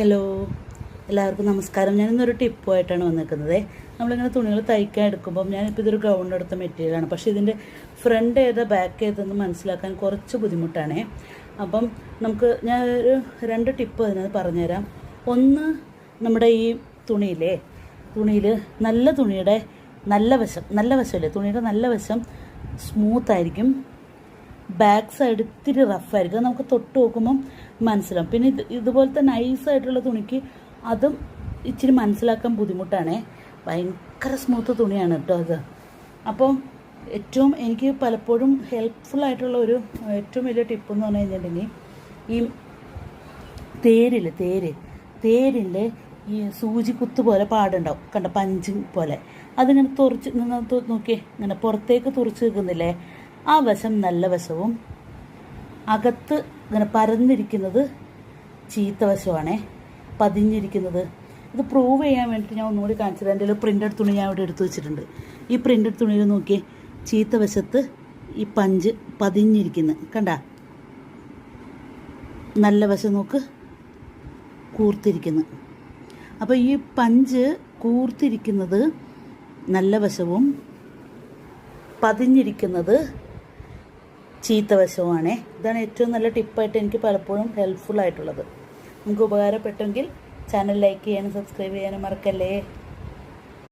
Hello എല്ലാവർക്കും നമസ്കാരം. ഞാനിന്നൊരു ടിപ്പുമായിട്ടാണ് വന്നിരിക്കുന്നത്. നമ്മളിങ്ങനെ തുണികൾ തയ്ക്കാൻ എടുക്കുമ്പം ഞാനിപ്പോൾ ഇതൊരു ഗൗൺ എടുത്ത മെറ്റീരിയലാണ് പക്ഷേ ഇതിന്റെ ഫ്രണ്ട് ഏതാ ബാക്ക് ഏതെന്ന് മനസ്സിലാക്കാൻ കുറച്ച് ബുദ്ധിമുട്ടാണ്. അപ്പം നമുക്ക് ഞാൻ ഒരു രണ്ട് ടിപ്പ് അതിനകത്ത് പറഞ്ഞുതരാം. ഒന്ന് നമ്മുടെ ഈ തുണിയിലേ തുണിയിൽ നല്ല തുണിയുടെ നല്ല വശം നല്ല വശമല്ലേ? തുണിയുടെ നല്ല വശം സ്മൂത്ത് ആയിരിക്കും. ബാക്ക് സൈഡ് ഇത്തിരി റഫായിരിക്കും നമുക്ക് തൊട്ട് നോക്കുമ്പം മനസ്സിലാവും. പിന്നെ ഇത് ഇതുപോലത്തെ നൈസായിട്ടുള്ള തുണിക്ക് അതും ഇച്ചിരി മനസ്സിലാക്കാൻ ബുദ്ധിമുട്ടാണേ. ഭയങ്കര സ്മൂത്ത് തുണിയാണ് കേട്ടോ അത്. അപ്പം ഏറ്റവും എനിക്ക് പലപ്പോഴും ഹെൽപ്ഫുൾ ആയിട്ടുള്ള ഒരു ഏറ്റവും വലിയ ടിപ്പ് എന്ന് പറഞ്ഞു കഴിഞ്ഞിട്ടുണ്ടെങ്കിൽ ഈ തേരിൽ തേര്. തേരിന്റെ ഈ സൂചി കുത്ത് പോലെ പാടുണ്ടാവും. കണ്ട? പഞ്ച് പോലെ. അതിങ്ങനെ തുറച്ച് നോക്കിയേ. ഇങ്ങനെ പുറത്തേക്ക് തുറച്ച് നിൽക്കുന്നില്ലേ? ആ വശം നല്ല വശവും അകത്ത് ഇങ്ങനെ പരന്നിരിക്കുന്നത് ചീത്ത വശമാണേ പതിഞ്ഞിരിക്കുന്നത്. ഇത് പ്രൂവ് ചെയ്യാൻ വേണ്ടിയിട്ട് ഞാൻ ഒന്നുകൂടി കാണിച്ചത് എന്റെ പ്രിന്റഡ് തുണി ഞാൻ ഇവിടെ എടുത്തു വെച്ചിട്ടുണ്ട്. ഈ പ്രിന്റഡ് തുണിയിൽ നോക്കി ചീത്ത വശത്ത് ഈ പഞ്ച് പതിഞ്ഞിരിക്കുന്നു. കണ്ട? നല്ല വശം നോക്ക് കൂർത്തിരിക്കുന്നു. അപ്പോൾ ഈ പഞ്ച് കൂർത്തിരിക്കുന്നത് നല്ല വശവും പതിഞ്ഞിരിക്കുന്നത് ചീത്ത വശവുമാണേ. ഇതാണ് ഏറ്റവും നല്ല ടിപ്പായിട്ട് എനിക്ക് പലപ്പോഴും ഹെൽപ്ഫുൾ ആയിട്ടുള്ളത്. നമുക്ക് ഉപകാരപ്പെട്ടെങ്കിൽ ചാനൽ ലൈക്ക് ചെയ്യാനും സബ്സ്ക്രൈബ് ചെയ്യാനും മറക്കല്ലേ?